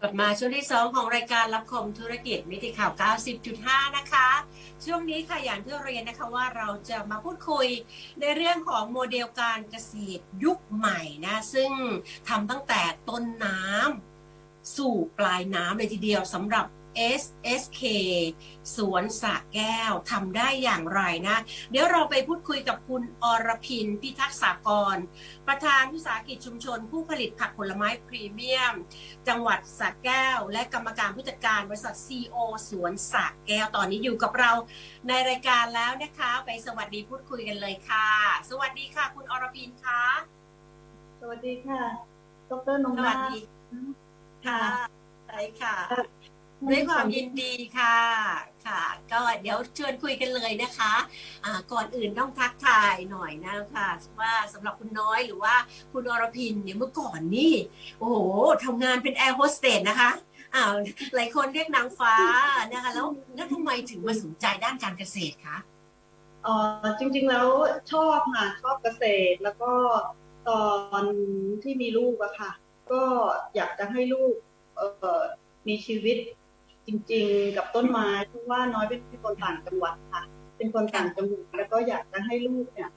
กลับมาช่วงที่ 2 ของรายการรับคมธุรกิจมิติข่าว 90.5 นะคะ ช่วงนี้ค่ะอย่างที่เรียนนะคะว่าเราจะมาพูดคุยในเรื่องของโมเดลการเกษตรยุคใหม่นะ ซึ่งทำตั้งแต่ต้นน้ำสู่ปลายน้ำเลยทีเดียวสำหรับ SSK สวนสระแก้วทำได้อย่างไรนะ เดี๋ยวเราไปพูดคุยกับคุณอรพินพิทักษ์สากร ประธานวิสาหกิจชุมชน ผู้ผลิตผักผลไม้พรีเมียม จังหวัดสระแก้ว และกรรมการผู้จัดการบริษัท CO สวนสระแก้วตอนนี้อยู่กับเราในรายการแล้วนะคะ ไปสวัสดีพูดคุยกันเลยค่ะ สวัสดีค่ะ คุณอรพินคะสวัสดีค่ะ ดรนงสวันาสดีค่ะใช่ค่ะ ด้วยความยินดีค่ะ ค่ะ ก็เดี๋ยวชิญคุยกันเลยนะคะอ่าก่อนอื่นต้องทักทายหน่อยนะคะว่าสำหรับคุณน้อยหรือว่าคุณอรพินเนี่ยเมื่อก่อนนี่ โอ้โหทำงานเป็นแอร์โฮสเตสนะคะอ้าวหลายคนเรียกนางฟ้านะคะ แล้วแล้วทำไมถึงมาสนใจด้านการเกษตรคะเอ่อจริง ๆ แล้วชอบค่ะชอบเกษตรแล้วก็ตอนที่มีลูกอะค่ะ ก็อยากจะให้ลูกมีชีวิต จริง ๆ กับต้นไม้เพราะว่าน้อยเป็นคนต่างจังหวัดค่ะ เป็นคนต่างจังหวัดแล้วก็อยากจะให้ลูกเนี่ย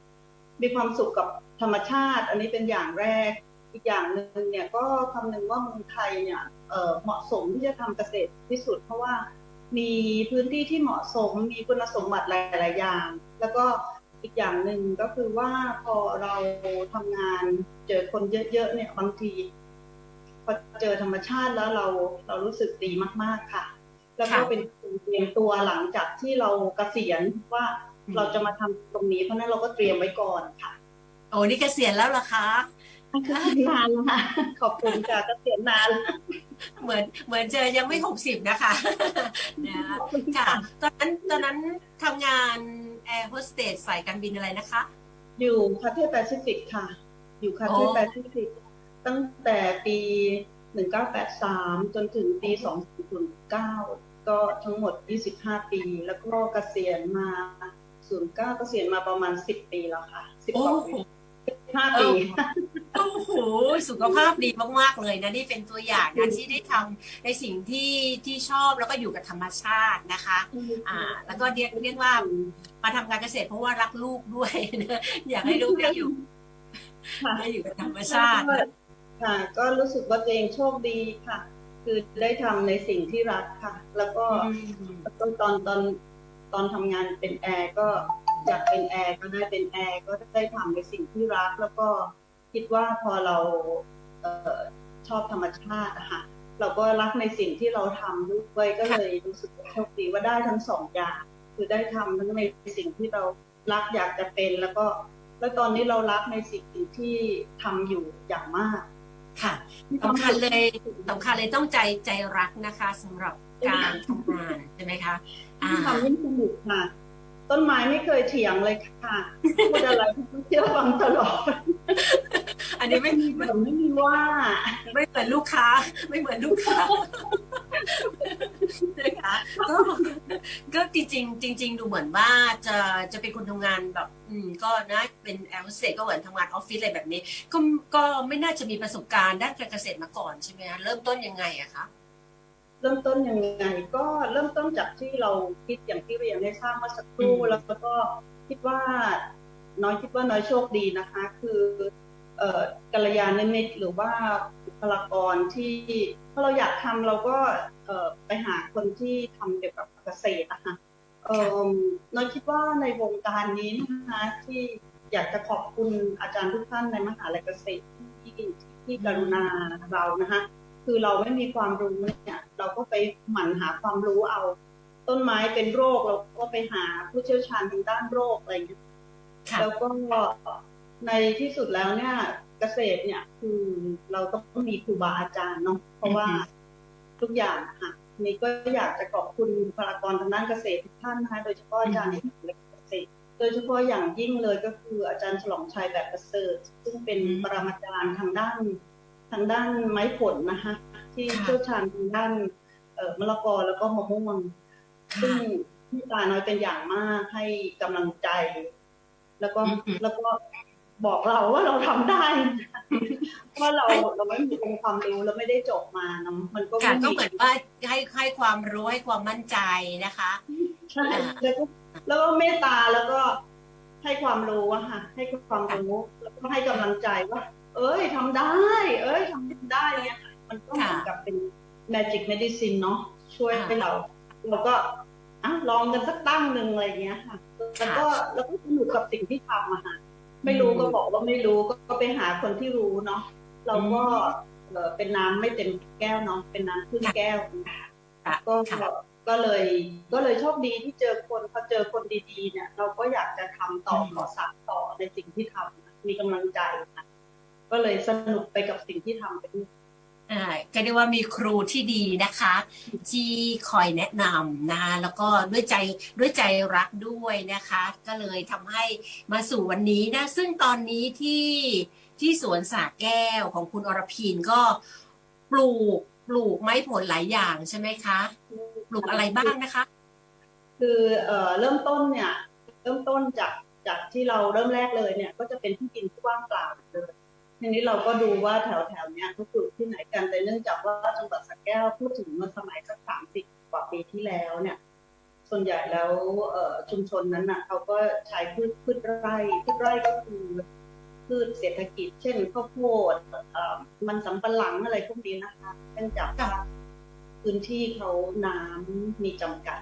มีความสุขกับธรรมชาติ อันนี้เป็นอย่างแรก อีกอย่างหนึ่งเนี่ยก็คำนึงว่าเมืองไทยเนี่ยเเหมาะสมที่จะทำเกษตรที่สุด เพราะว่ามีพื้นที่ที่เหมาะสมมีคุณสมบัติหลาย ๆ อย่าง แล้วก็อีกอย่างหนึ่งก็คือว่าพอเราทำงานเจอคนเยอะ ๆ เนี่ยบางทีพอเจอธรรมชาติแล้วเราเรารู้สึกดีมาก ๆ ค่ะ แล้วก็เป็นการเตรียมตัวหลังจากที่เราเกษียณว่าเราจะมาทำตรงนี้ เพราะฉะนั้นเราก็เตรียมไว้ก่อนค่ะ โอ้นี่เกษียณแล้วเหรอคะนานแล้วค่ะขอบคุณค่ะเกษียณนานแล้วเหมือนเหมือนจะยังไม่หกสิบนะคะนะค่ะ ตอนนั้นตอนนั้นทำงานแอร์โฮสเตสสายการบินอะไรนะคะ อยู่คาเฟ่แปซิฟิกค่ะ อยู่คาเฟ่โอ้แปซิฟิกตั้งแต่ปี1983จนถึงปี2009ก็ ทั้งหมด 25 ปี แล้วก็เกษียณมา 09 เกษียณมาประมาณ 10 ปีแล้วค่ะ10โอ้กว่าโหปี15 ปี โอ้โห สุขภาพดีมาก ๆ เลยนะ นี่เป็นตัวอย่างนะที่ได้ทำในสิ่งที่ที่ชอบแล้วก็อยู่กับธรรมชาตินะคะ อ่า แล้วก็เรียกเรียกว่ามาทำการเกษตรเพราะว่ารักลูกด้วยนะอยากให้ลูกได้อยู่ค่ะ ได้อยู่กับธรรมชาตินะค่ะ ก็รู้สึกว่าตัวเองโชคดีค่ะ คือได้ทำในสิ่งที่รักค่ะ แล้วก็อืมแล้วก็ตอนตอนตอนทำงานเป็นแอร์ก็อยากเป็นแอร์ก็ได้เป็นแอร์ก็ได้ทำในสิ่งที่รัก แล้วก็คิดว่าพอเราเออชอบธรรมชาติอะค่ะเราก็รักในสิ่งที่เราทำด้วยก็เลยรู้สึกโชคดีว่าได้ทั้งสองอย่าง คือได้ทำทั้งในสิ่งที่เรารักอยากจะเป็นแล้วก็ แล้วตอนนี้เรารักในสิ่งที่ทำอยู่อย่างมาก ค่ะสำคัญเลยสำคัญเลยต้องใจใจรักนะคะสำหรับการทำงานใช่ไหมคะอ่าทำยิ่งสนุกค่ะ ต้นไม้ไม่เคยเถียงเลยค่ะพูดอะไรเขาเชื่อฟังตลอด อันนี้ไม่ไม่มีแบบไม่มีว่า ไม่เหมือนลูกค้า ไม่เหมือนลูกค้านะคะก็ก็จริงๆจริง ๆ ดูเหมือนว่าจะจะเป็นคนทำงานแบบ อืมก็นะเป็นแอลเซก็เหมือนทำงานออฟฟิศอะไรแบบนี้ ก็ก็ไม่น่าจะมีประสบการณ์ด้านการเกษตรมาก่อนใช่ไหมคะเริ่มต้นยังไงอะคะเริ่มต้นยังไงก็เริ่มต้นจากที่เราคิดอย่างที่เรียนได้ทราบเมื่อสักครู่แล้วก็คิดว่าน้อยคิดว่าน้อยโชคดีนะคะ คือเอ่อ กัลยาณมิตรหรือว่าบุคลากรที่ถ้าเราอยากทำเราก็เอ่อไปหาคนที่ทำเกี่ยวกับเกษตรนะคะเอ่อน้อยคิดว่าในวงการนี้นะคะที่อยากจะขอบคุณอาจารย์ทุกท่านในมหาลัยเกษตรที่ที่กรุณาเรานะคะคือเราไม่มีความรู้เนี่ยเราก็ไปหมั่นหาความรู้เอา ต้นไม้เป็นโรคเราก็ไปหาผู้เชี่ยวชาญทางด้านโรคอะไรอย่างเงี้ยค่ะแล้วก็ ในที่สุดแล้วเนี่ยเกษตรเนี่ยคือเราต้องมีครูบาอาจารย์เนาะเพราะว่าทุกอย่างอะค่ะนี่ก็อยากจะขอบคุณบุคลากรทางด้านเกษตรทุกท่านนะคะโดยเฉพาะอาจารย์ที่ทำเกษตรโดยเฉพาะอย่างยิ่งเลยก็คืออาจารย์ฉลองชัยแบบประเสริฐซึ่งเป็นปรมาจารย์ทางด้านทางด้านไม้ผลนะคะที่ค่ะเชี่ยวชาญทางด้านเอ่อมะละกอแล้วก็มะม่วงซึ่งค่ะพี่ตาน้อยเป็นอย่างมากให้กำลังใจ แล้วก็อืมแล้วก็ บอกเราว่าเราทำได้ว่าเราเราไม่มีองค์ความรู้เราไม่ได้จบมาเนอะมันก็ค่ะไม่ก็มีเหมือนว่าให้ให้ความรู้ให้ความมั่นใจนะคะใช่อ่าแล้วก็แล้วก็เมตตาแล้วก็ให้ความรู้อะค่ะ ให้ความรู้แล้วก็ให้กำลังใจว่า เอ้ยทำได้ เอ้ยทำได้เนี่ยค่ะมันก็เหมือนกับเป็น magic medicine เนาะช่วยให้เราเราก็อะลองกันสักตั้งหนึ่งอะไรอย่างเงี้ยค่ะ แล้วก็แล้วก็สนุกกับสิ่งที่ทำอะค่ะ ไม่รู้ก็บอกว่าไม่รู้ก็ไปหาคนที่รู้เนาะเราก็เอ่อเป็นน้ำไม่เต็มแก้วเนาะเป็นน้ำครึ่งแก้วค่ะก็ค่ะก็เลยก็เลยโชคดีที่เจอคนพอเจอคนดีๆ เนี่ย เราก็อยากจะทำต่อขอสานต่อในสิ่งที่ทำนะมีกำลังใจนะก็เลยสนุกไปกับสิ่งที่ทำไปด้วย อ่าก็เรียกว่ามีครูที่ดีนะคะ ที่คอยแนะนำนะแล้วก็ด้วยใจด้วยใจรักด้วยนะคะ ก็เลยทำให้มาสู่วันนี้นะ ซึ่งตอนนี้ที่ที่สวนสาแก้วของคุณอรพินก็ปลูกปลูกไม้ผลหลายอย่างใช่ไหมคะปลูกอะไรบ้างนะคะ คือเอ่อเริ่มต้นเนี่ย เริ่มต้นจากจากที่เราเริ่มแรกเลยเนี่ย ก็จะเป็นที่ดินที่ว่างเปล่าเลย ทีนี้เราก็ดูว่าแถวแถวๆเนี้ยเขาปลูกที่ไหนกันแต่เนื่องจากว่าจังหวัดสระแก้วพูดถึงเมื่อสมัยสักสามสิบกว่าปีที่แล้วเนี่ย ส่วนใหญ่แล้วเออชุมชนนั้นน่ะเขาก็ใช้พืชพืชไร่พืชไร่ก็คือพืชเศรษฐกิจ เช่นข้าวโพดมันสำปะหลังอะไรพวกนี้นะคะเนื่องจากพื้นที่เขาน้ำมีจำกัด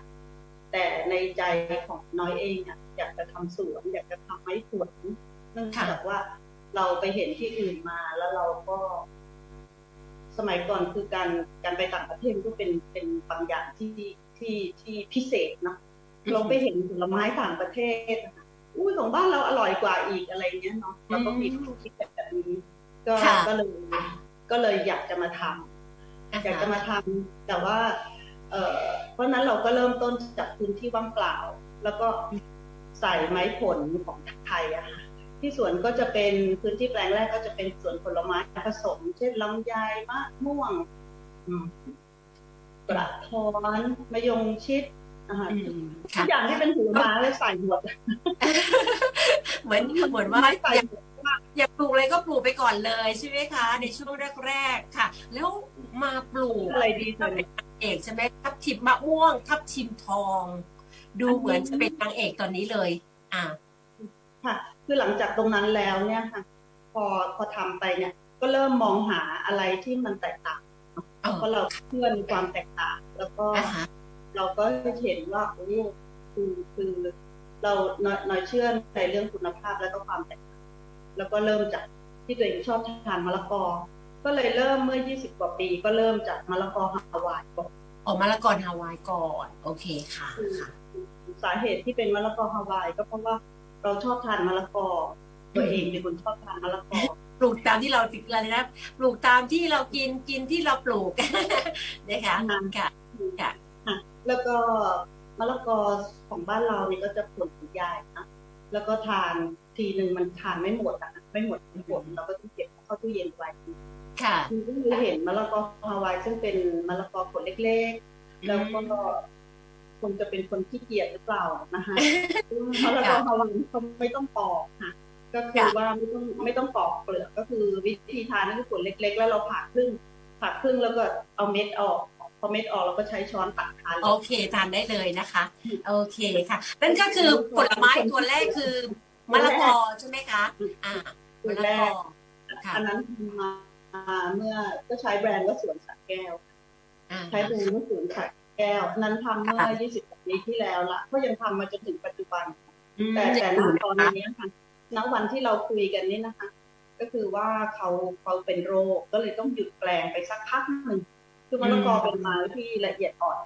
แต่ในใจของน้อยเองอะอยากจะทำสวน อยากจะทำไม้ผลเนื่องจากว่า เราไปเห็นที่อื่นมาแล้วเราก็ สมัยก่อนคือการการไปต่างประเทศก็เป็นเป็นบางอย่างที่ที่ที่พิเศษเนาะเราไปเห็นผลไม้ต่างประเทศนะคะอุ้ยของบ้านเราอร่อยกว่าอีกอะไรเงี้ยเนาะเราก็มีความคิดแบบนี้ ก็ค่ะก็เลยก็เลยอยากจะมาทำอยากจะมาทำแต่ว่า เอ่อเพราะฉะนั้นเราก็เริ่มต้นจากพื้นที่ว่างเปล่า แล้วก็ใส่ไม้ผลของไทยอะค่ะ ที่สวนก็จะเป็นพื้นที่แปลงแรกก็จะเป็นสวนผลไม้ผสม เช่นลำไยมะม่วงอืมกระท้อนมะยงชิดนะคะอืมทุค่ะกอย่างที่เป็นผลไม้เลยใส่หมดเหมือนเหมือนว่าใส่อยากหมดอยากปลูกอะไรก็ปลูกไปก่อนเลยใช่ไหมคะ ในช่วงแรกๆค่ะ แล้วมาปลูกอะไรดีเลก็ยเป็นนางเอกใช่ไหมทับทิมมะม่วง ทับทิมทอง ดูเหมือนจะเป็นนางเอกตอนนี้เลย อ่าค่ะ คือหลังจากตรงนั้นแล้วเนี่ยค่ะ พอพอทำไปเนี่ย ก็เริ่มมองหาอะไรที่มันแตกต่างเออเพราะเราเชื่อในความแตกต่าง แล้วก็อ่าฮะเราก็เห็นว่าโอ้คือคือเราน้อยน้อยเชื่อในเรื่องคุณภาพแล้วก็ความแตกต่างแล้วก็เริ่มจากที่ตัวเองชอบทานมะละกอ ก็เลยเริ่มเมื่อ 20 กว่าปี ก็เริ่มจากมะละกอฮาวายก่อนออกมาละกอนฮาวายก่อน โอเคค่ะค่ะ สาเหตุที่เป็นมะละกอฮาวายก็เพราะว่า เราชอบทานมะละกอ ตัวเองเป็นคนชอบทานมะละกอปลูกตามที่เราติดอะไรนะปลูกตามที่เรากินกินที่เราปลูกนะคะอ่าค่ะค่ะ แล้วก็มะละกอของบ้านเราเนี่ยก็จะผลใหญ่นะแล้วก็ทานทีหนึ่งมันทานไม่หมดอะไม่หมดไม่หมดเราก็ต้องเก็บเข้าตู้เย็นไว้ค่ะคือก็คือเห็นมะละกอฮาวายซึ่งเป็นมะละกอผลเล็ก ๆ แล้วก็ คงจะเป็นคนขี้เกียจหรือเปล่านะคะมะละกอฮาวายเขาไม่ต้องปอกค่ะ ก็คือว่าไม่ต้องไม่ต้องปอกเปลือกก็คือวิธีทานนั่นคือผลเล็ก ๆ แล้วเราผ่าครึ่งผ่าครึ่งแล้วก็เอาเม็ดออกพอเม็ดออกเราก็ใช้ช้อนตักทานโอเคทานได้เลยนะคะ โอเคค่ะนั่นก็คือผลไม้ตัวแรกคือมะละกอใช่ไหมคะ อ่าตัวมะละแรกกอค่ะอันนั้นทำมาเมื่อก็ใช้แบรนด์ว่าสวนสระแก้วอ่าใช้แบรนด์ว่าสวนสระ แก้วอันนั้นทำเมื่อ 20 ปีที่แล้วละก็ยังทำมาจนถึงปัจจุบันอืมแต่แต่ณยู่ตอนนะคะนี้ค่ะณวันที่เราคุยกันนี่นะคะ ก็คือว่าเขาเขาเป็นโรคก็เลยต้องหยุดแปลงไปสักพักหนึ่งคือมะละกอเป็นไม้ที่ละเอียดอ่อน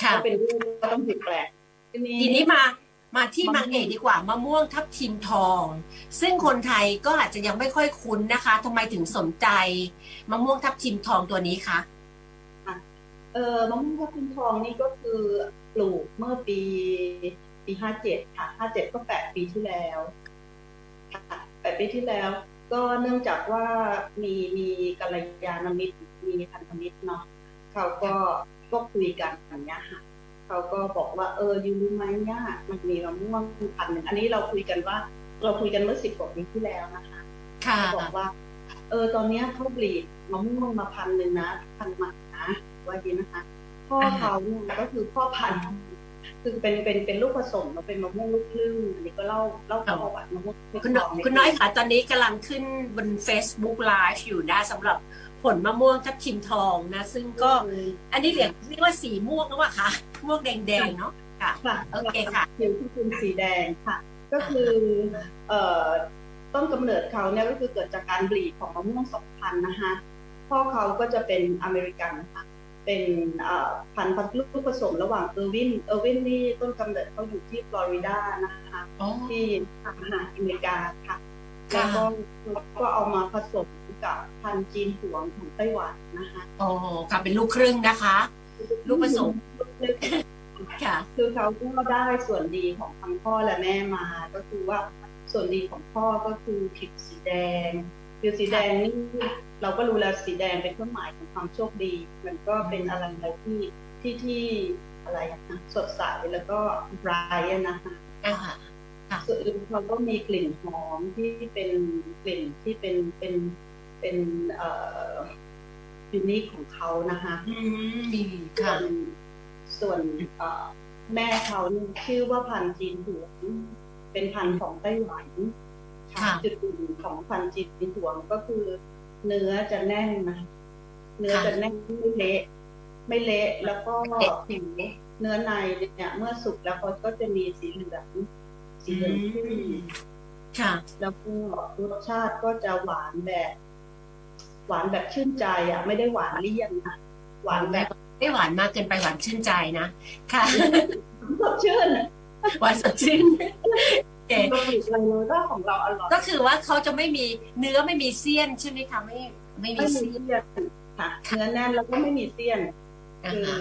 ค่ะเขาเป็นโรคก็ต้องหยุดแปลงทีนี้ทีนี้มามาที่มะม่วงนางเอกดีกว่ามะม่วงทับทิมทอง ซึ่งคนไทยก็อาจจะยังไม่ค่อยคุ้นนะคะทำไมถึงสนใจมะม่วงทับทิมทองตัวนี้คะ เออมะม่วงทับทิมทองนี่ก็คือปลูกเมื่อปีปีห้าเจ็ดค่ะห้าเจ็ดก็แปดปีที่แล้วค่ะแปดปีที่แล้ว ก็เนื่องจากว่ามีมีกัลยาณมิตรมีพันธมิตรเนาะเขาก็ก็คุยกันอย่างเงี้ยค่ะเขาก็บอกว่าเออยูรู้ไหมเนี่ยมันมีมะม่วงพันธุ์หนึ่งอันนี้เราคุยกันว่า เราคุยกันเมื่อสิบกว่าปีที่แล้วนะคะค่ะเขาบอกว่า เออตอนเนี้ยเขาบลีดมะม่วงมาพันหนึ่งนะพันหมานะ ว่าดีนะคะ พ่อเขาเนี่ยก็คือพ่อพันธุ์คือเป็นเป็นเป็นลูกผสมมาเป็นมะม่วงลูกครึ่งอันนี้ก็เล่าเล่าประวัติมะม่วงคุณน้อยคุณน้อยค่ะตอนนี้กำลังขึ้นบน Facebook Live อยู่นะสำหรับผลมะม่วงทับทิมทองนะ ซึ่งก็อันนี้เรียกเรียกว่าสีม่วงหรือเปล่าคะม่วงแดงๆเนาะค่ะค่ะโอเคค่ะผิวที่เป็นสีแดงค่ะ ก็คือเอ่อต้นกำเนิดเขาเนี่ยก็คือเกิดจากการบลีดของมะม่วงสองพันธุ์นะคะพ่อเขาก็จะเป็นอเมริกันนะคะ เป็นเอ่อพันธุ์ลูกผสมระหว่างเออร์วิน เออร์วินนี่ต้นกำเนิดเขาอยู่ที่ฟลอริดานะคะอ๋อที่ทางอเมริกาค่ะค่ะแล้วก็ก็เอามาผสมกับพันธุ์จีนหวงของไต้หวันนะคะโอ้ค่ะเป็นลูกครึ่งนะคะ ลูกผสมค่ะ คือเขาก็ได้ส่วนดีของทั้งพ่อและแม่มา ก็คือว่าส่วนดีของพ่อก็คือผิวสีแดงผิวสีแดงนี่ เราก็รู้แล้วสีแดงเป็นเครื่องหมายของความโชคดี มันก็เป็นอะไรที่ที่ที่อะไรอะนะสดใสแล้วก็ไบรท์อะนะคะอ่าส่วนอื่นเขาก็มีกลิ่นหอมที่เป็นกลิ่นที่เป็นเป็นเป็นเอ่อยูนิคของเขานะคะอืมมีส่ค่ะวนส่วนเอ่อแม่เขานี่ชื่อว่าพันธุ์จีนหวงเป็นพันธุ์ของไต้หวันค่ะจุดเด่นของพันธุ์จีนหวงก็คือ เนื้อจะแน่นนะเนื้อจะแน่นไม่เละไม่เละแล้วก็เด็ดผิวเนื้อในเนี่ย เมื่อสุกแล้วเขาก็จะมีสีเหลืองสีอืเหลืองขึ้นมค่ะ แล้วก็รสชาติก็จะหวานแบบ หวานแบบชื่นใจอะ ไม่ได้หวานเลี่ยนนะหวานแบบไม่หวานมากเกินไปหวานชื่นใจนะค่ะสดชื่นหวานสดชื่น เอ๊ะปกติเลยก็ของเราอร่อยก็คือว่าเขาจะไม่มีเนื้อไม่มีเสี้ยนใช่ไหมคะไม่ไม่มีไม่มีเสี้ยนเสี้ยนค่ะเนื้อแน่นแล้วก็ไม่มีเสี้ยนอ่าคือฮะ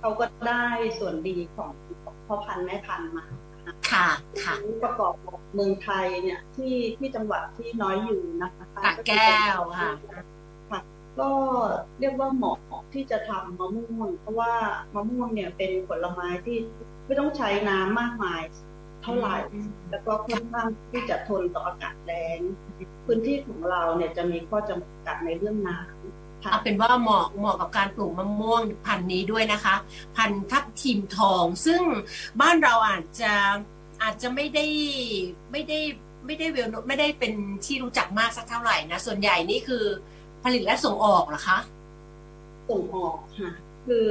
เขาก็ได้ส่วนดีของของพ่อพันธุ์แม่พันธุ์มาค่ะค่ะประกอบกับเมืองไทยเนี่ยที่ที่จังหวัดที่น้อยอยู่นะคะสระแก้วค่ะค่ะก็เรียกว่าเหมาะที่จะทำมะม่วง เพราะว่ามะม่วงเนี่ยเป็นผลไม้ที่ไม่ต้องใช้น้ำมากมาย เท่าไหร่ แล้วก็ค่อนข้างที่จะทนต่ออากาศแรงพื้นที่ของเราเนี่ยจะมีข้อจำกัดในเรื่องน้ำค่ะเอาเป็นว่าเหมาะเหมาะกับการปลูกมะม่วงพันธุ์นี้ด้วยนะคะ พันธุ์ทับทิมทอง ซึ่งบ้านเราอาจจะอาจจะไม่ได้ไม่ได้ไม่ได้เวลไม่ได้เป็นที่รู้จักมากสักเท่าไหร่นะส่วนใหญ่นี่คือผลิตและส่งออกเหรอคะ ส่งออกค่ะ คือ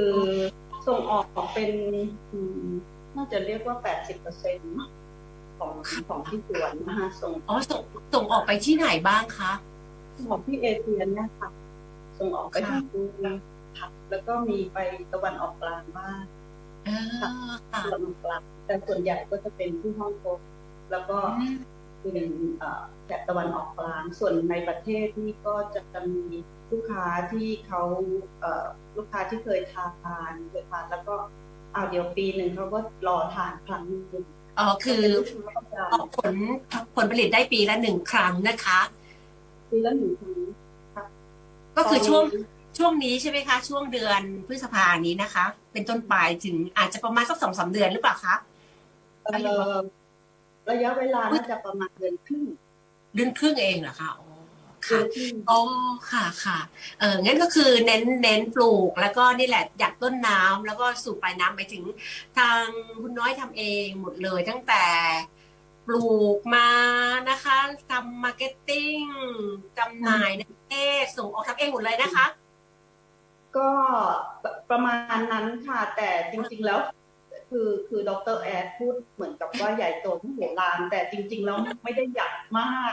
ส่งออกเป็นอืม น่าจะเรียกว่า80เปอร์เซ็นต์ของของที่สวนนะคะส่งอ๋อส่งส่งออกไปที่ไหนบ้างคะส่งออกที่เอเชียเนี่ยค่ะ ส่งออกไปทางจีนค่ะแล้วก็มีไปตะวันออกกลางบ้างเออค่ะตะวันออกกลางแต่ส่วนใหญ่ก็จะเป็นที่ฮ่องกงแล้วก็อืมเป็นเอ่อแถบตะวันออกกลาง ส่วนในประเทศนี่ก็จะจะมีลูกค้าที่เขาเอ่อลูกค้าที่เคยทานเคยทานแล้วก็ เอาเดี๋ยวปีหนึ่งเขาก็รอทานครั้งหนึ่งอ๋อคือเป็นลูกค้าประจออกผลผลผลิตได้ปีละหนึ่งครั้งนะคะำปีละหนึ่งครั้งก็คือช่วงช่วงนี้ใช่ไหมคะ ช่วงเดือนพฤษภานี้นะคะ เป็นต้นปลายถึงอาจจะประมาณสักสองสามเดือนหรือเปล่าคะเอ่อระยะเวลาน่าจะประมาณเดือนครึ่งเดือนครึ่งเองเหรอคะอ๋อเดื ค่ะอนครึ่งอ๋อค่ะค่ะเอองั้นก็คือเน้นเน้นปลูก แล้วก็นี่แหละอยากต้นน้ำแล้วก็สู่ปลายน้ำไปถึงทางคุณน้อยทำเองหมดเลยตั้งแต่ปลูกมานะคะทำมาร์เก็ตติ้งจำหน่ายในประเทศส่งออกทำเองหมดเลยนะคะ ก็ประมาณนั้นค่ะ แต่จริงๆแล้ว คือคือดรแอดพูดเหมือนกับว่าใหญ่โตที่โหฬารแต่จริง ๆ แล้วไม่ได้ใหญ่มาก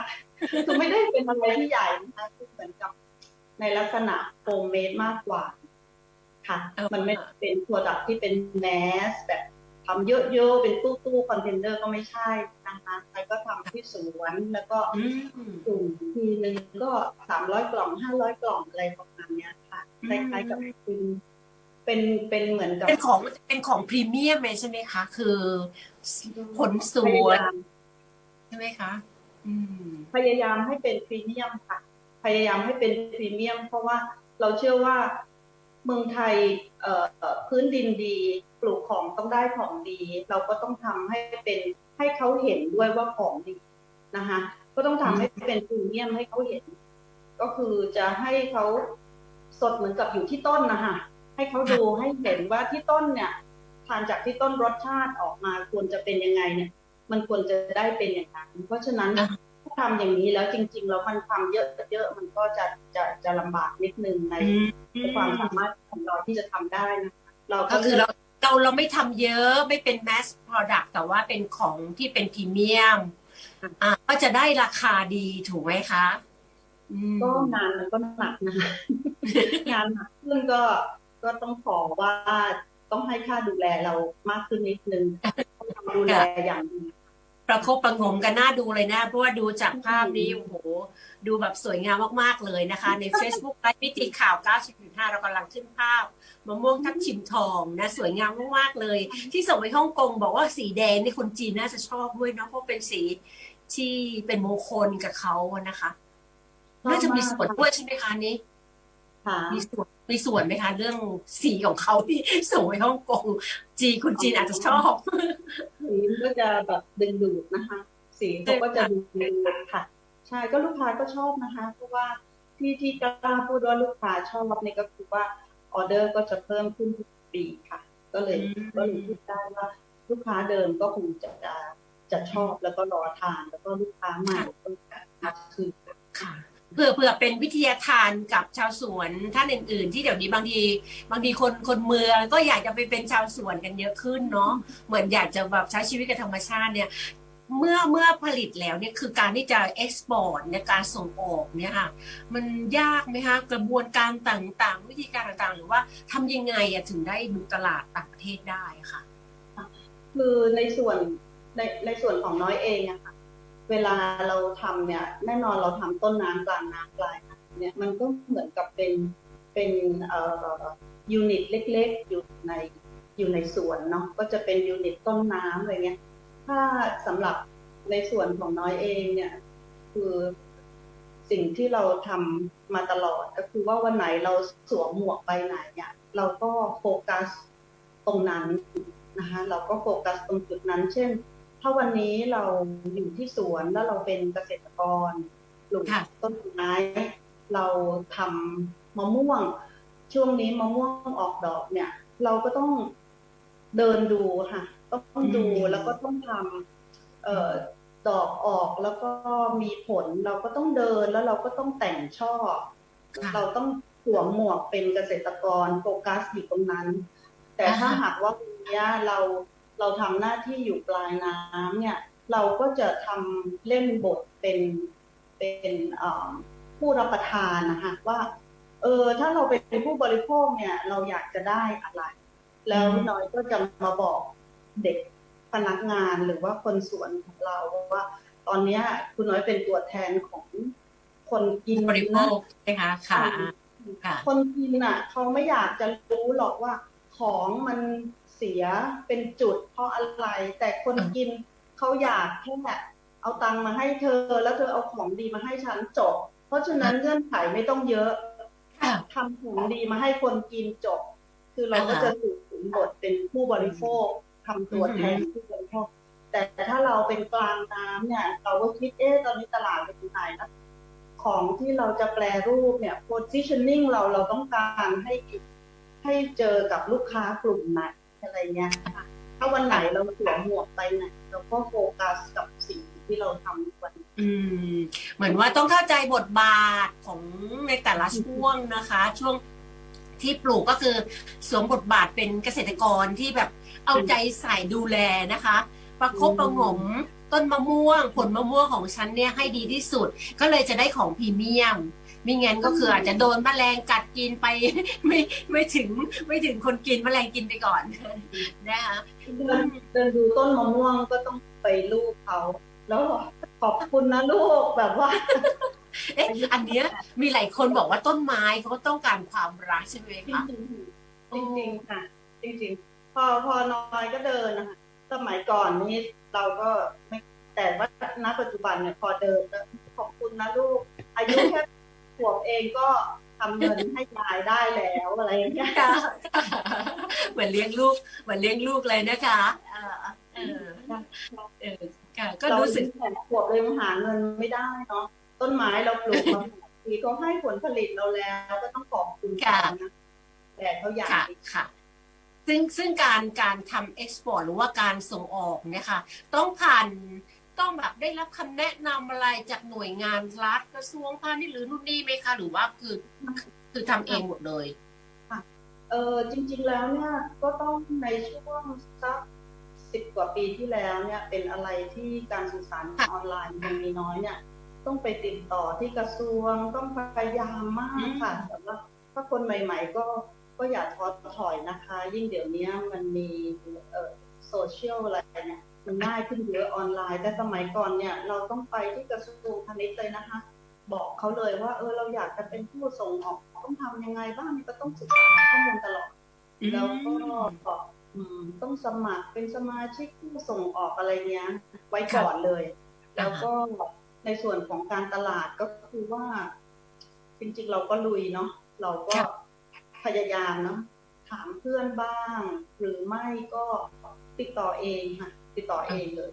คือไม่ได้เป็นอะไรที่ใหญ่นะคะคือเหมือนกับในลักษณะโฮมเมดมากกว่า ค่ะเออมันไม่เป็นโปรดักที่เป็นแมสแบบทำเยอะๆเป็นตู้ๆคอนเทนเนอร์ก็ไม่ใช่นะคะใครก็ทำที่สวนแล้วก็อืมกลุ่มทีหนึ่งก็สามร้อยกล่องห้าร้อยกล่องอะไรประมาณเนี้ยค่ะอืมคล้ายๆกับเป็น เป็นเป็นเหมือนกับ เป็นของเป็นของพรีเมียมเลยใช่ไหมคะ คือผลสพวยายามใช่ไหมคะอืมพยายามให้เป็นพรีเมียมค่ะ พยายามให้เป็นพรีเมียม เพราะว่าเราเชื่อว่าเมืองไทยเอ่อเอ่อพื้นดินดีปลูกของต้องได้ของดี เราก็ต้องทำให้เป็นให้เขาเห็นด้วยว่าของดีนะคะก็ต้องทำให้เป็นพรีเมียมให้เขาเห็น ก็คือจะให้เขาสดเหมือนกับอยู่ที่ต้นนะคะ ให้เขาดูให้เห็นว่าที่ต้นเนี่ยทานจากที่ต้นรสชาติออกมาควรจะเป็นยังไงเนี่ย มันควรจะได้เป็นอย่างนั้นเพราะฉะนั้นอะถ้าทำอย่างนี้แล้วจริง ๆ แล้วมันทำเยอะๆมันก็จะจะจะลำบากนิดนึงในอืมความสามารถของเราที่จะทำได้นะคะเราก็คือเราเราเราไม่ทำเยอะไม่เป็น mass product แต่ว่าเป็นของที่เป็นพรีเมียมอ่าก็จะได้ราคาดีถูกไหมคะอืมก็งานมันก็หนักนะคะงานหนักขึ้นก็ ก็ต้องขอว่าต้องให้ค่าดูแลเรามากขึ้นนิดนึงต้องทำดูแลอย่างดีประคบประหงมกันน่าดูเลยนะ เพราะว่าดูจากภาพนี้โอ้โห ดูแบบสวยงามมาก ๆ เลยนะคะ ใน Facebook ไลฟ์มิติข่าว 90.5 เรากำลังขึ้นภาพมะม่วงทับทิมทองนะ สวยงามมาก ๆ เลย ที่ส่งไปฮ่องกงบอกว่าสีแดงนี่คนจีนน่าจะชอบด้วยเนาะเพราะเป็นสีที่เป็นมงคลกับเขาอะนะคะ น่าจะมีส่วนด้วยใช่ไหมคะนี้ค่ะมีส่วน มีส่วนไหมคะ เรื่องสีของเขาที่ส่งไปฮ่องกงจีนคนจีนอาจจะชอบ สีมันก็จะแบบดึงดูดนะคะ สีเขาก็จะดึงดูดค่ะ ใช่ก็ลูกค้าก็ชอบนะคะ เพราะว่าที่ที่กล้าพูดว่าลูกค้าชอบนี่ก็คือว่าออเดอร์ก็จะเพิ่มขึ้นทุกปีค่ะ ก็เลยอืมก็เลยพูดได้ว่าลูกค้าเดิมก็คงจะจะจะชอบแล้วก็รอทานแล้วก็ลูกค้าใหม่ก็จะมาซื้อค่ะ เพื่อเพื่อเป็นวิทยาทานกับชาวสวนท่านอื่น ๆ ที่เดี๋ยวนี้บางที บางทีคนคนเมืองก็อยากจะไปเป็นชาวสวนกันเยอะขึ้นเนาะเหมือนอยากจะแบบใช้ชีวิตกับธรรมชาติเนี่ย เมื่อเมื่อผลิตแล้วเนี่ยคือการที่จะเอ็กซ์พอร์ตในการส่งออกเนี่ยค่ะมันยากไหมคะกระบวนการต่างๆ วิธีการต่างๆ หรือว่าทำยังไงอะถึงได้บุกตลาดต่างประเทศได้ค่ะ คือในส่วนในในส่วนของน้อยเองอะค่ะ เวลาเราทำเนี่ยแน่นอนเราทำต้นน้ำกลางน้ำปลายน้ำเนี่ยมันก็เหมือนกับเป็นเป็นเอ่อยูนิตเล็กๆ อยู่ในอยู่ในสวนเนาะก็จะเป็นยูนิตต้นน้ำอะไรเงี้ยถ้าสำหรับในส่วนของน้อยเองเนี่ยคือสิ่งที่เราทำมาตลอดก็คือว่าวันไหนเราสวมหมวกไปไหนเนี่ยเราก็โฟกัสตรงนั้นนะคะเราก็โฟกัสตรงจุดนั้น เช่นาวันนี้เราอยู่ที่สวนแล้วเราเป็นเกษตรกรปลูกค่ะต้นไม้เราทำมะม่วง ช่วงนี้มะม่วงออกดอกเนี่ย เราก็ต้องเดินดูค่ะ ต้องดูอืมแล้วก็ต้องทำเอ่อดอกออกแล้วก็มีผลเราก็ต้องเดินแล้วเราก็ต้องแต่งช่อค่ะเราต้องสวมหมวกเป็นเกษตรกรโฟกัสอยู่ตรงนั้น แต่ถ้าอ่าฮะหากว่าวันนี้เรา เราทำหน้าที่อยู่ปลายน้ำเนี่ย เราก็จะทำเล่นบทเป็นเป็นเอ่อผู้รับประทานนะคะว่าเออถ้าเราเป็นผู้บริโภคเนี่ย เราอยากจะได้อะไร แล้วอืมน้อยก็จะมาบอกเด็กพนักงานหรือว่าคนสวนของเราว่า ตอนเนี้ยคุณน้อยเป็นตัวแทนของคนกินบริโภนะคใช่ไหมคะค่ะค่ะ คนกินอะ เขาไม่อยากจะรู้หรอกว่าของมัน เสียเป็นจุดเพราะอะไร แต่คนกินเขาอยากแค่เอาตังมาให้เธอ แล้วเธอเอาของดีมาให้ฉันจบ เพราะฉะนั้นเงื่อนไขไม่ต้องเยอะทำของดีมาให้คนกินจบ คือเราก็จะถูกถึงบทเป็นผู้บริโภคทำตัวแทนผู้บริโภคแต่ถ้าเราเป็นกลางน้ำเนี่ย เราก็คิดเอ๊ะตอนนี้ตลาดเป็นยังไงนะของที่เราจะแปลรูปเนี่ย positioning เราเราต้องการให้ให้เจอกับลูกค้ากลุ่มไหน อะไรเงี้ยค่ะถ้าวันไหนเราสวมหมวกไปไหนเราก็โฟกัสกับสิ่งที่เราทำวันอืม เหมือนว่าต้องเข้าใจบทบาทของในแต่ละช่วงนะคะ ช่วงที่ปลูกก็คือสวมบทบาทเป็นเกษตรกรที่แบบเอาใจใส่ดูแลนะคะ ประคบประงมต้นมะม่วง ผลมะม่วงของฉันเนี่ยให้ดีที่สุด ก็เลยจะได้ของพรีเมียม มิงั้นก็คืออาจจะโดนแมลงกัดกินไปไม่ไม่ถึงไม่ถึงคนกินแมลงกินไปก่อนนะคะเดินเดินดูต้นมะม่วงก็ต้องไปลูกเขาแล้วบอกขอบคุณนะลูกแบบว่า เอ๊ะอันเนี้ยมีหลายคนบอกว่าต้นไม้เขาก็ต้องการความรักใช่ไหมจคะริงๆจริงๆค่ะ จริงๆ พอพอน้อยก็เดินนะคะสมัยก่อนนี้เราก็ไม่แต่ว่าณปัจจุบันเนี่ยพอเดินแล้วขอบคุณนะลูก อายุแค่ ขวบเองก็ทำเงินให้ยายได้แล้วอะไรอย่างเงี้ยค่ะเหมือนเลี้ยงลูกเหมือนเลี้ยงลูกเลยนะคะเออเออเออค่ะก็เรารู้สึกแข่งขวบเลยหาเงินไม่ได้เนาะต้นไม้เราปลูกมาทีเขาให้ผลผลิตเราแล้วก็ต้องขอบคุณเขานะแต่เขาอยากค่ะค่ะซึ่งซึ่งการการทำเอ็กซ์พอร์ตหรือว่าการส่งออกเนี่ยค่ะ ต้องผ่าน ต้องแบบได้รับคำแนะนำอะไรจากหน่วยงานรัฐกระทรวงพาณิชย์หรือนู่นนี่ไหมคะ หรือว่าคือคือทำเองหมดเลยเออจริง ๆแล้วเนี่ยก็ต้องในช่วงสักสิบกว่าปีที่แล้วเนี่ยเป็นอะไรที่การสื่อสารออนไลน์ยังมีน้อยเนี่ย ต้องไปติดต่อที่กระทรวงต้องพยายามมากค่ะแต่ว่าถ้าคนใหม่ ๆ ก็ก็อย่าท้อถอยนะคะ ยิ่งเดี๋ยวนี้มันมีเออโซเชียลอะไรเนี่ย มันง่ายขึ้นเยอะออนไลน์ แต่สมัยก่อนเนี่ย เราต้องไปที่กระทรวงพาณิชย์เลยนะคะ บอกเขาเลยว่า เออเราอยากจะเป็นผู้ส่งออกต้องทำยังไงบ้างนี่ก็ต้องศึกษาข้อมูลตลอดแล้วก็อืมต้องสมัครเป็นสมาชิกผู้ส่งออกอะไรเนี้ย ไว้ก่อนเลย แล้วก็ในส่วนของการตลาดก็คือว่า จริงๆเราก็ลุยเนาะเราก็ครับพยายามเนาะถามเพื่อนบ้าง หรือไม่ก็ติดต่อเองค่ะ ติดต่อเองเลย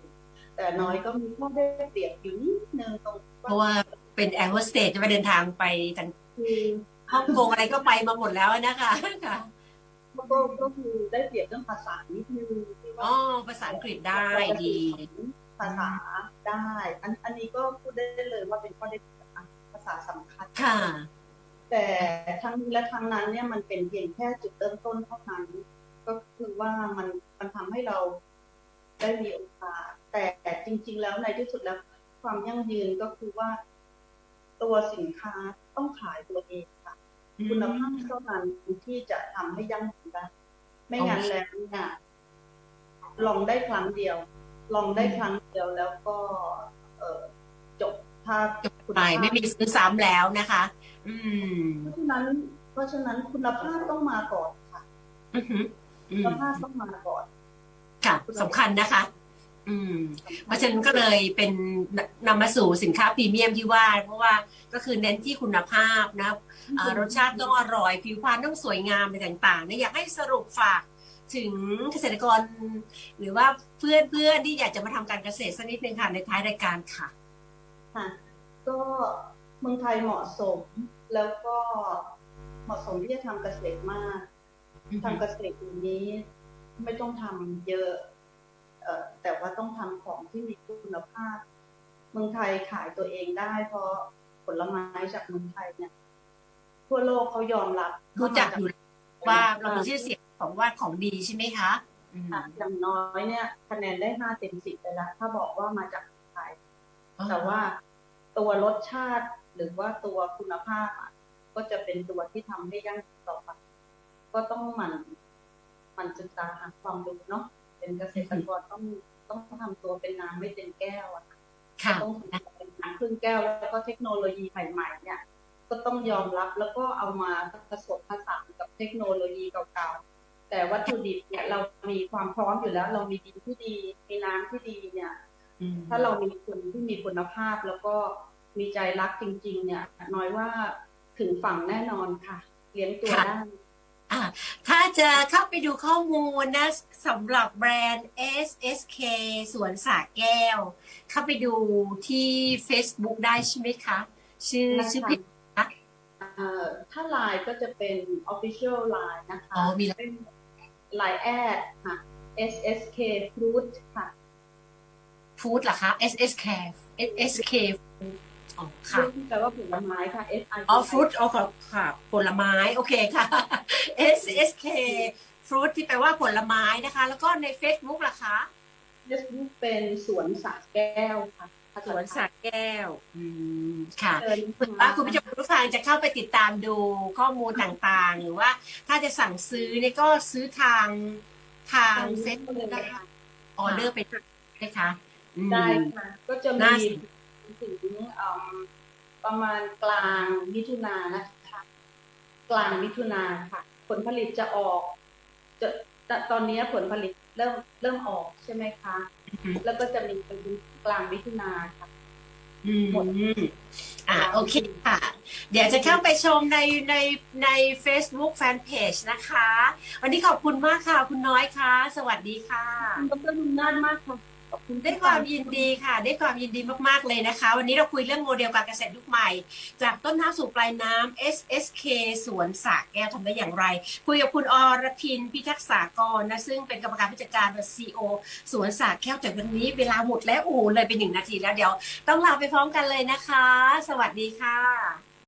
แต่น้อยก็มีข้อได้เปรียบอยู่นิดนึงตรงเพราะว่าเป็นแอร์โฮสเตสจะไปเดินทางไปต่างคือฮ่องกงอะไรก็ไปมาหมดแล้วนะคะค่ะก็ก็คือได้เปรียบเรื่องภาษานิดนึงที่อ๋ว่าอภาษาอังกฤษได้ดี ภาษาได้ อันอันนี้ก็พูดได้เลยว่าเป็นข้อได้เปรียบนะภาษาสำคัญค่ะ แต่ทั้งนี้และทั้งนั้นเนี่ยมันเป็นเพียงแค่จุดเริ่มต้นเท่านั้น ก็คือว่ามันมันทำให้เรา ได้มีโอกาสแต่จริง ๆ แล้วในที่สุดแล้วความยั่งยืนก็คือว่า ตัวสินค้าต้องขายตัวเองค่ะ คุณภาพเท่านั้นที่จะทำให้ยั่งยืนได้ไม่งั้นแล้วเนี่ยลองได้ครั้งเดียว ลองได้ครั้งเดียวแล้วก็ เออจบถ้าคุณไปภาพไม่มีซื้อซ้ำแล้วนะคะ อืม เพราะฉะนั้น เพราะฉะนั้นคุณภาพต้องมาก่อนค่ะอือหืออืคุมณภาพต้องมาก่อน ค่ะสำคัญนะคะ อืม เพราะฉะนั้นก็เลยเป็นนำมาสู่สินค้าพรีเมียมที่ว่า เพราะว่าก็คือเน้นที่คุณภาพนะครับอ่ารสชาติต้องอร่อย ผิวพรรณต้องสวยงามอะไรต่างๆนะอยากให้สรุปฝากถึงเกษตรกร หรือว่าเพื่อนเพื่อนๆที่อยากจะมาทำการเกษตรสักนิดนึงค่ะในท้ายรายการค่ะ ค่ะ ก็เมืองไทยเหมาะสม แล้วก็เหมาะสมที่จะทำเกษตรมากทำเกษตรอย่างนี้ ไม่ต้องทำเยอะเอ่อแต่ว่าต้องทำของที่มีคุณภาพ เมืองไทยขายตัวเองได้ เพราะผลไม้จากเมืองไทยเนี่ย ทั่วโลกเขายอมรับรู้จักอยู่ว่าเรามีชื่อเสียงของว่าของดีใช่ไหมคะอืมค่ะอย่างน้อยเนี่ยคะแนนได้ห้าเต็มสิบไปแล้วถ้าบอกว่ามาจากเมืองไทย แต่ว่าตัวรสชาติหรือว่าตัวคุณภาพอะก็จะเป็นตัวที่ทำให้ยั่งยืนต่อไปก็ต้องหมันห มันศึกษาหาความรู้เนาะเป็นเกษตรกรต้องต้องทำตัวเป็นน้ำไม่เต็มแก้วอะค่ะต้องทำตัวเป็นน้ำครึ่งแก้วแล้วก็เทคโนโลยีใหม่ๆเนี่ยก็ต้องยอมรับแล้วก็เอามาผสมผสานกับเทคโนโลยีเก่าๆ แต่วัตถุดิบเนี่ยเรามีความพร้อมอยู่แล้ว เรามีดินที่ดี มีน้ำที่ดีเนี่ยอืมถ้าเรามีคนที่มีคุณภาพแล้วก็มีใจรักจริง ๆ เนี่ย น้อยว่าถึงฝั่งแน่นอนค่ะ เลี้ยงตัวได้อะ ถ้าจะเข้าไปดูข้อมูลนะสำหรับแบรนด์ SSK สวนสาแก้ว เข้าไปดูที่ Facebook ได้ใช่ไหมคะ ชื่อได้ค่ะ ชื่อเพจเอ่อถ้าไลน์ก็จะเป็น official line นะคะ อ๋อมีเป็นไลน์แอดค่ะ SSK Fruit ค่ะ ฟู้ดเหรอคะ SSK SSK อ๋อค่ะ Fruit แปลว่าผลไม้ค่ะ S I อ๋อฟรุตอ๋อขอค่ะผลไม้โอเคค่ะ SSK ฟรุตที่แปลว่าผลไม้นะคะ แล้วก็ใน Facebook ล่ะคะ Facebook เป็นสวนสระแก้วค่ะภาสษาวนสัตว์แก้ว อืม ค่ะเชิญว่าคุณผู้ชมผู้ฟังจะเข้าไปติดตามดูข้อมูลต่างๆ หรือว่าถ้าจะสั่งซื้อเนี่ยก็ซื้อทางทางเฟซบุ๊กเลยได้ค่ะออเดอร์ไปนะคะอืม ได้ค่ะ ก็จะน่ามี สน ถึงอืมประมาณกลางมิถุนายนนะคะ กลางมิถุนาค่ะ ผลผลิตจะออกจะจะตอนนี้ผลผลิตเริ่มเริ่มออกใช่ไหมคะ แล้วก็จะมีเป็นกลางมิถุนาค่ะอืมหมดอ่าโอเคค่ะ เดี๋ยวจะเข้าไปชมในในใน Facebook Fanpage นะคะ วันนี้ขอบคุณมากค่ะ คุณน้อยค่ะ สวัสดีค่ะขอบคุณดรบุญนาถมากค่ะ ขอบได้ความยินดีค่ะได้ความยินดีมากๆเลยนะคะ วันนี้เราคุยเรื่องโมเดลการเกษตรยุคใหม่ จากต้นน้ำสู่ปลายน้ำ SSK สวนสระแก้วทำได้อย่างไร คุยกับคุณอรพินพิทักษากรนะซึ่งเป็นกรรมการผู้จัดการและซีโอสวนสระแก้วแต่วันนี้เวลาหมดแล้วโอ้โหเลยเป็นหนึ่งนาทีแล้วเดี๋ยว ต้องลาไปพร้อมกันเลยนะคะ สวัสดีค่ะ